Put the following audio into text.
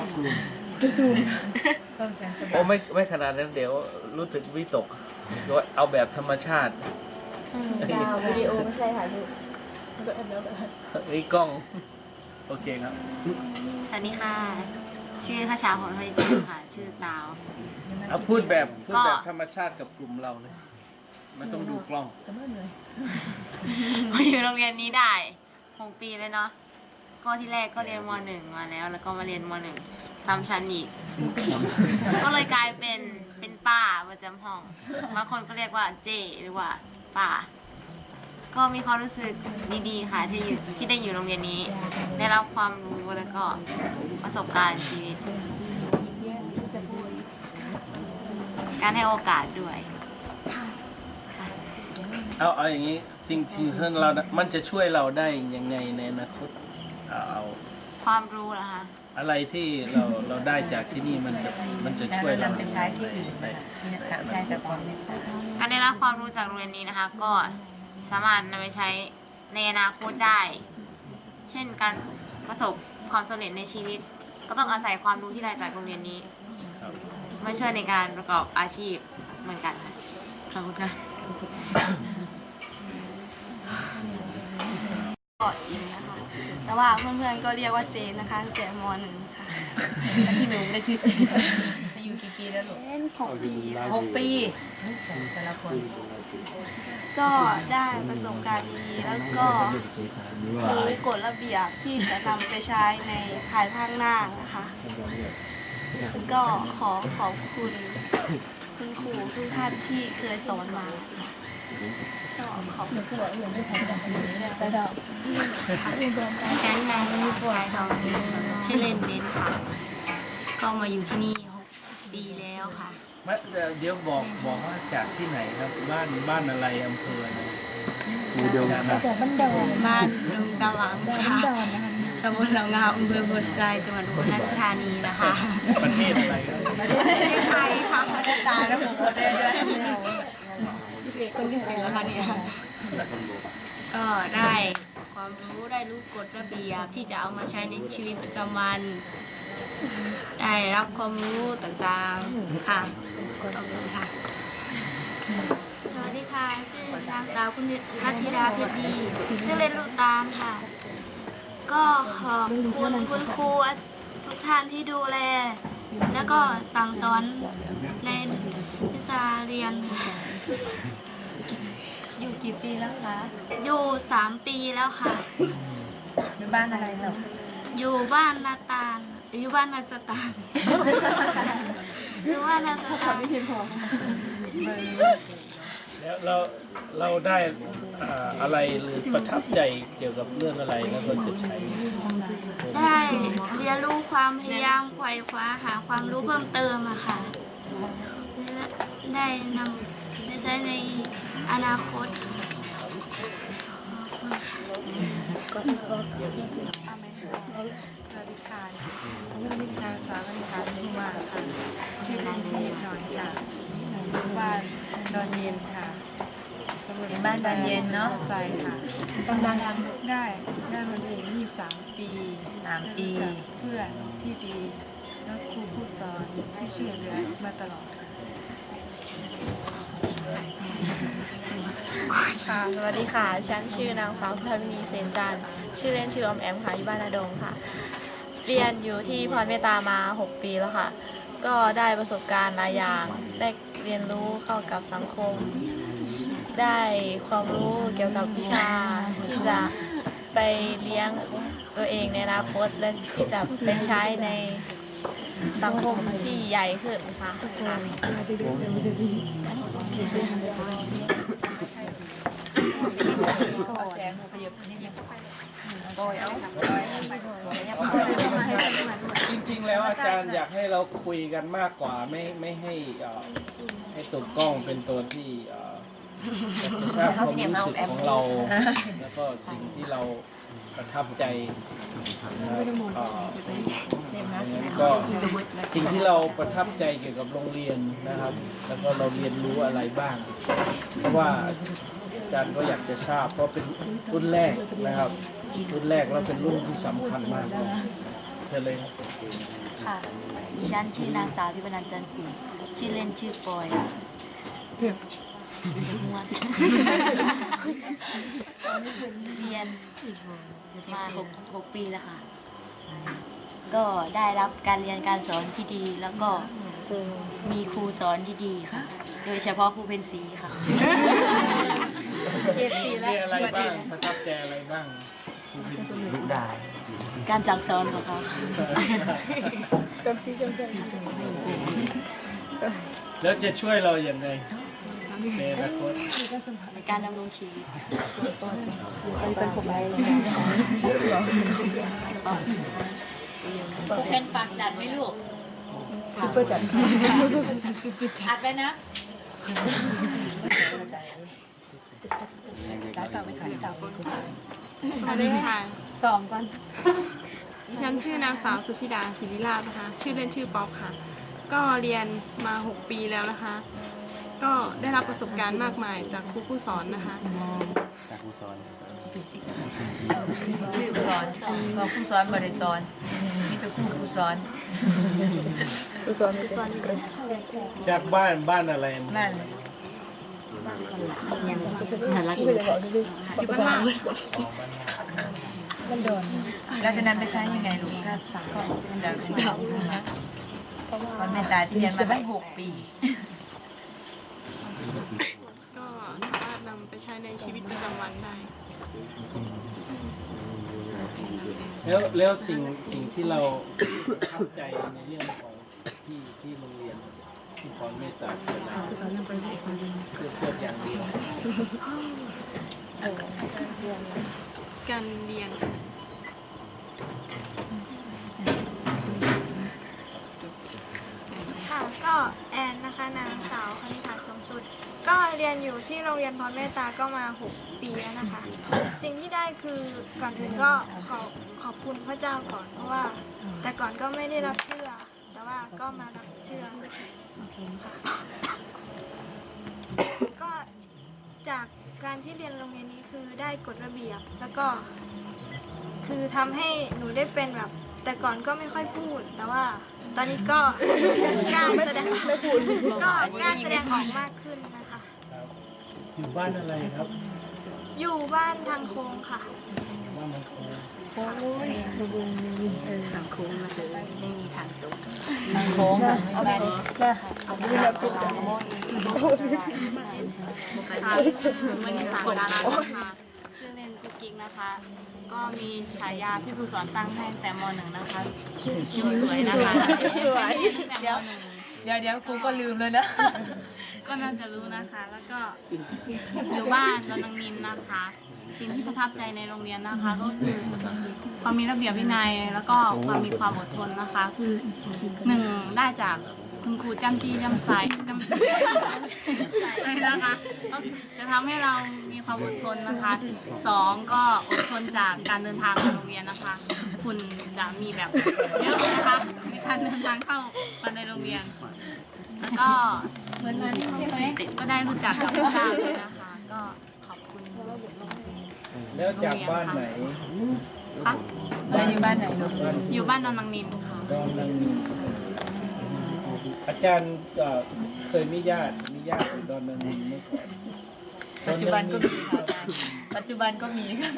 ครับครูโอ้ไม่ไม่ขนาดนั้นเดี๋ยวรู้สึกวิตกก็เอาแบบธรรมชาติดาววิดีโอไม่ใช่ค่ะลูกนี่กล้อง โอเคครับ สวัสดีค่ะ ชื่อข้าชาผลผลิตภัณฑ์ค่ะ ชื่อดาว เอาพูดแบบพูดแบบก็ธรรมชาติกับกลุ่มเราเลยไม่ต้องดูกล้องมาอยู่โรงเรียนนี้ได้หกปีเลยเนาะ ก็ที่แรกก็เรียนมหนึ่งมาแล้ว แล้วก็มาเรียนมหนึ่งซ้ำชั้นอีก ก็เลยกลายเป็นเป็นป้าประจำห้องบางคนก็เรียกว่าเจหรือว่าป้า ก็มีความรู้สึกดีๆค่ะที่อยู่ที่ได้อยู่โรงเรียนนี้ ได้รับความรู้แล้วก็ประสบการณ์ชีวิต การให้โอกาสด้วย เอาเอาอย่างนี้สิ่งที่เรา มันจะช่วยเราได้ยังไงในอนาคต เอาเอาความรู้เหรอคะ อะไรที่เราเราได้จากที่นี่มันจะมันจะช่วยเรานำไปใช้ที่อื่นในได้จากความเมตตาการได้รับความรู้จากโรงเรียนนี้นะคะ ก็สามารถนำไปใช้ในอนาคตได้ เช่นการประสบความสำเร็จในชีวิต ก็ต้องอาศัยความรู้ที่ได้จากโรงเรียนนี้ครับมาช่วยในการประกอบอาชีพเหมือนกันค่ะขอบคุณค่ะก่อนอินนะคะ แต่ว่าเพื่อนๆก็เรียกว่าเจนนะคะตั้งแต่มหนึ่งค่ะที่หนูได้ชื่อเจนจะอยู่กี่ปีแล้วลูกเล่นหกปีหกปีแต่ละคนก็ได้ประสบการณ์ดีๆแล้วก็รู้กฎระเบียบที่จะนำไปใช้ในภายภาคหน้านะคะก็ขอขอบคุณคุณครูทุกท่านที่เคยสอนมาค่ะก็ขอบคุณ ฉันนางสาวสายทองศรีสนชื่อเล่นเบนค่ะก็มาอยู่ที่นี่หกปีแล้วค่ะ ไม่เดี๋ยวเดี๋ยวบอกบอกว่าจากที่ไหนครับบ้านบ้านอะไรอำเภออะไรจากไหนบ้านดงตะหวังค่ะตำบลเหล่างามอำเภอบัวไซจังหวัดอุบลราชธานีนะคะ ประเทศอะไรครับประเทศไทยค่ะตาแล้วผมก็ได้ด้วย พิเศษคนพิเศษแล้วค่ะเนี่ยก็ได้ความรู้ได้รู้กฎระเบียบที่จะเอามาใช้ในชีวิตประจำวัน ได้รับความรู้ต่างๆค่ะขอบคุณค่ะ สวัสดีค่ะชื่อนางสาวคุณนัทธิดาเพชรดีชื่อเล่นลูกตาลค่ะ ก็ขอบคุณคุณครูทุกท่านที่ดูแล แล้วก็สั่งสอนในวิชาเรียนค่ะอยู่กี่ปีแล้วคะ อยู่สามปีแล้วค่ะ อยู่บ้านอะไรเหรออยู่บ้านนาตาลอยู่บ้านนาสตาลอยู่บ้านนาสตาล แล้วเราเราได้อ่าอะไรหรือประทับใจเกี่ยวกับเรื่องอะไรแล้วก็จะใช้ ได้เรียนรู้ความพยายามไขว่คว้าหาความรู้เพิ่มเติมอะค่ะและได้นำไปใช้ในอนาคต สวัสดีค่ะนางสาวกนิษฐาทุ่มาค่ะ ชื่อเล่นชื่อหน่อยค่ะอยู่บ้านดอนเย็นค่ะ เป็นบ้านดอนเย็นเนาะใจค่ะกำลังได้ได้มาเรียนนี่สามปีสามปีเพื่อนที่ดีและครูผู้สอนที่ช่วยเหลือมาตลอดค่ะค่ะสวัสดีค่ะ ฉันชื่อนางสาวสุธาวินีเซนจันทร์ชื่อเล่นชื่อออมแอมค่ะอยู่บ้านนาดงค่ะ เรียนอยู่ที่พรเมตตามา 6 ปีแล้วค่ะ ก็ได้ประสบการณ์หลายอย่าง ได้เรียนรู้เข้ากับสังคม ได้ความรู้เกี่ยวกับวิชาที่จะไปเลี้ยงตัวเองในอนาคตและที่จะไปใช้ในสังคมที่ใหญ่ขึ้นค่ะจริงๆ แล้วอาจารย์อยากให้เราคุยกันมากกว่าไม่ไม่ให้อ่อให้ตัวกล้องเป็นตัวที่ เอ่อจะทราบความรู้สึกของเรา แล้วก็สิ่งที่เราประทับใจนะครับเอ่อแล้วก็สิ่งที่เราประทับใจเกี่ยวกับโรงเรียนนะครับ แล้วก็เราเรียนรู้อะไรบ้าง เพราะว่าอาจารย์ก็อยากจะทราบ เพราะเป็นรุ่นแรกนะครับรุ่นแรกแล้วเป็นรุ่นที่สำคัญมากเลยเชิญเลยครับค่ะดิฉันชื่อนางสาวพิพนันจันทร์กุลชื่อเล่นชื่อปอยค่ะ ม่วนเรียนมาหกหกปีแล้วค่ะ ก็ได้รับการเรียนการสอนที่ดีแล้วก็มีครูสอนที่ดีค่ะ โดยเฉพาะครูเพนสีค่ะมีอะไรบ้างประทับใจอะไรบ้างครูพินการสั่งสอนของเขาแล้วจะช่วยเราอย่างไร ในอนาคตในการดำรงชีวิตพวกเพนฝากจัดไหมลูกซุปเปอร์จัดอัดไว้นะจ้าสาวไปขายสาวสวัสดีค่ะสองก่อนดิฉันชื่อนางสาวสุธิดาศิริลาภนะคะ ชื่อเล่นชื่อป๊อปค่ะ ก็เรียนมา 6 ปีแล้วนะคะ ก็ได้รับประสบการณ์มากมายจากครูผู้สอนนะคะชื่อสอนก็ผู้สอนบริสอนมีแต่ครูผู้สอนจากบ้านบ้านอะไรนั่นอยู่บ้านล่างแล้วจะนำไปใช้ยังไงลูกก็ก็เดี๋ยวสิตอนแม่ตายที่เรียนมาตั้งหกปี ก็สามารถนำไป ใช้ในชีวิตประจำวันได้ แล้วแล้วสิ่งสิ่งที่เราประทับใจในเรื่องของที่ที่โรงเรียนที่พรเมตตาเกิดมาคือเกิดอย่างเดียวการเรียนค่ะก็แอนนะคะนางสาวคณิธาสมชุด ก็เรียนอยู่ที่โรงเรียนพรเมตตาก็มา 6 ปีแล้วนะคะ สิ่งที่ได้คือก่อนอื่นก็ขอขอบคุณพระเจ้าก่อนเพราะว่า แต่ก่อนก็ไม่ได้รับเชื่อ แต่ว่าก็มารับเชื่อค่ะก็จากการที่เรียนโรงเรียนนี้คือได้กฎระเบียบ แล้วก็ คือทำให้หนูได้เป็นแบบ แต่ก่อนก็ไม่ค่อยพูด แต่ว่า ตอนนี้ก็กล้าแสดงก็กล้าแสดงออกมากขึ้นนะคะ อยู่บ้านอะไรครับ อยู่บ้านทางโค้งค่ะ บ้านมันโคงไม่มีทางตกทางโค้งไม่บ้านค่ะวันนี้สารดารานะคะชื่อเล่นกุ๊กกิ๊กนะคะ ก็มีฉายาที่ครูสอนตั้งให้ตั้งแต่มหนึ่งนะคะชื่อสวยนะคะสวยแต่มหนึ่ง เดี๋ยวเดี๋ยวครูก็ลืมเลยนะ ก็น่าจะรู้นะคะ แล้วก็อยู่บ้านตอนนังนินนะคะ สิ่งที่ประทับใจในโรงเรียนนะคะ ก็คือความมีระเบียบวินัย แล้วก็ความมีความอดทนนะคะ คือหนึ่งได้จาก คุณครูจำจี้จำใสจำใสนะคะก็จะทำให้เรามีความอดทนนะคะสองก็อดทนจากการเดินทางมาโรงเรียนนะคะคุณจะมีแบบเยอะนะคะในการเดินทางเข้ามาในโรงเรียน แล้วก็เหมือนมันใช่ไหมก็ได้รู้จักกับพระเจ้าด้วยนะคะ ก็ขอบคุณแล้วจากบ้านไหนค่ะแล้วอยู่บ้านไหนลูกบ้านอยู่บ้านดอนนางนินค่ะดอนนางนีอา จารย์เอ่อเคยมีญาติมีญาติอยู่ดอนนางนีเมื่อก่อน ปัจจุบันก็มีค่ะอาจารย์ปัจจุบันก็มีค่ะ